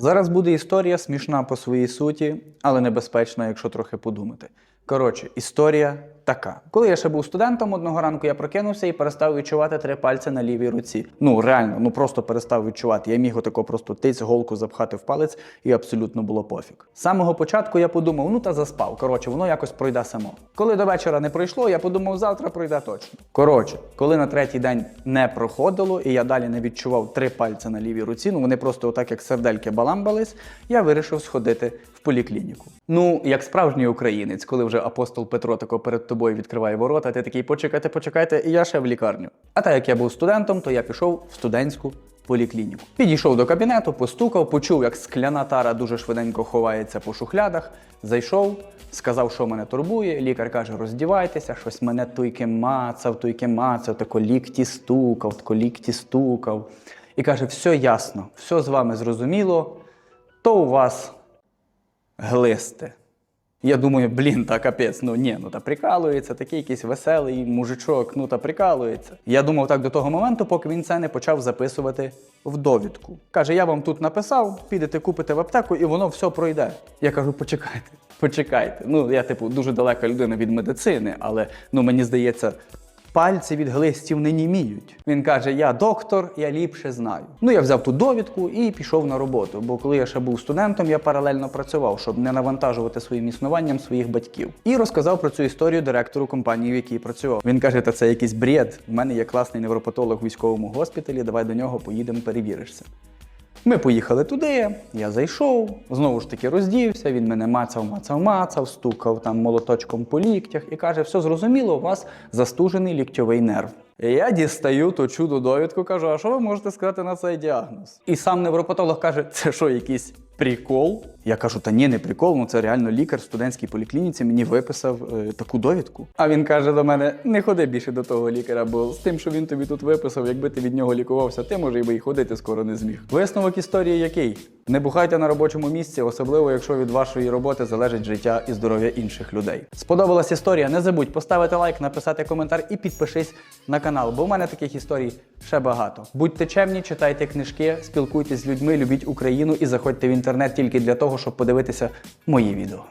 Зараз буде історія смішна по своїй суті, але небезпечна, якщо трохи подумати. Коротше, історія така. Коли я ще був студентом, одного ранку я прокинувся і перестав відчувати три пальці на лівій руці. Ну реально, ну просто перестав відчувати. Я міг отако просто тиць голку запхати в палець, і абсолютно було пофіг. З самого початку я подумав, ну та заспав. Коротше, воно якось пройде само. Коли до вечора не пройшло, я подумав, завтра пройде точно. Коротше, коли на третій день не проходило, і я далі не відчував три пальці на лівій руці, ну вони просто отак як сердельки баламбались, я вирішив сходити в поліклініку. Ну, як справжній українець, коли вже апостол Петро тако перед тобою відкриває ворота, ти такий почекайте, почекайте, і я ще в лікарню. А так як я був студентом, то я пішов в студентську поліклініку. Підійшов до кабінету, постукав, почув, як скляна тара дуже швиденько ховається по шухлядах. Зайшов, сказав, що мене турбує. Лікар каже: роздівайтеся, щось мене туйки мацав, туйки мацав, тако лікті стукав, тако лікті стукав. І каже: все ясно, все з вами зрозуміло, то у вас глисти. Я думаю, блін, та капець, ну ні, ну та прикалується, такий якийсь веселий мужичок, ну та прикалується. Я думав так до того моменту, поки він це не почав записувати в довідку. Каже, я вам тут написав, підете купите в аптеку, і воно все пройде. Я кажу, почекайте, почекайте. Ну, я, типу, дуже далека людина від медицини, але ну мені здається. Пальці від глистів не німіють. Він каже: Я доктор, я ліпше знаю. Ну я взяв ту довідку і пішов на роботу. Бо коли я ще був студентом, я паралельно працював, щоб не навантажувати своїм існуванням своїх батьків. І розказав про цю історію директору компанії, в якій працював. Він каже: Та це якийсь бред. У мене є класний невропатолог в військовому госпіталі. Давай до нього поїдемо, перевіришся. Ми поїхали туди, я зайшов, знову ж таки роздівся, він мене мацав, мацав, мацав, стукав там молоточком по ліктях і каже: все зрозуміло, у вас застужений ліктьовий нерв. І я дістаю ту чудо довідку, кажу, а що ви можете сказати на цей діагноз? І сам невропатолог каже, це що, якийсь прикол? Я кажу, та ні, не прикол, ну це реально лікар в студентській поліклініці мені виписав е, таку довідку. А він каже до мене: не ходи більше до того лікаря, бо з тим, що він тобі тут виписав, якби ти від нього лікувався, ти може би і ходити скоро не зміг. Висновок історії який? Не бухайте на робочому місці, особливо якщо від вашої роботи залежить життя і здоров'я інших людей. Сподобалась історія? Не забудь поставити лайк, написати коментар і підпишись на канал, бо в мене таких історій ще багато. Будьте чемні, читайте книжки, спілкуйтесь з людьми, любіть Україну і заходьте в інтернет тільки для того, щоб подивитися мої відео.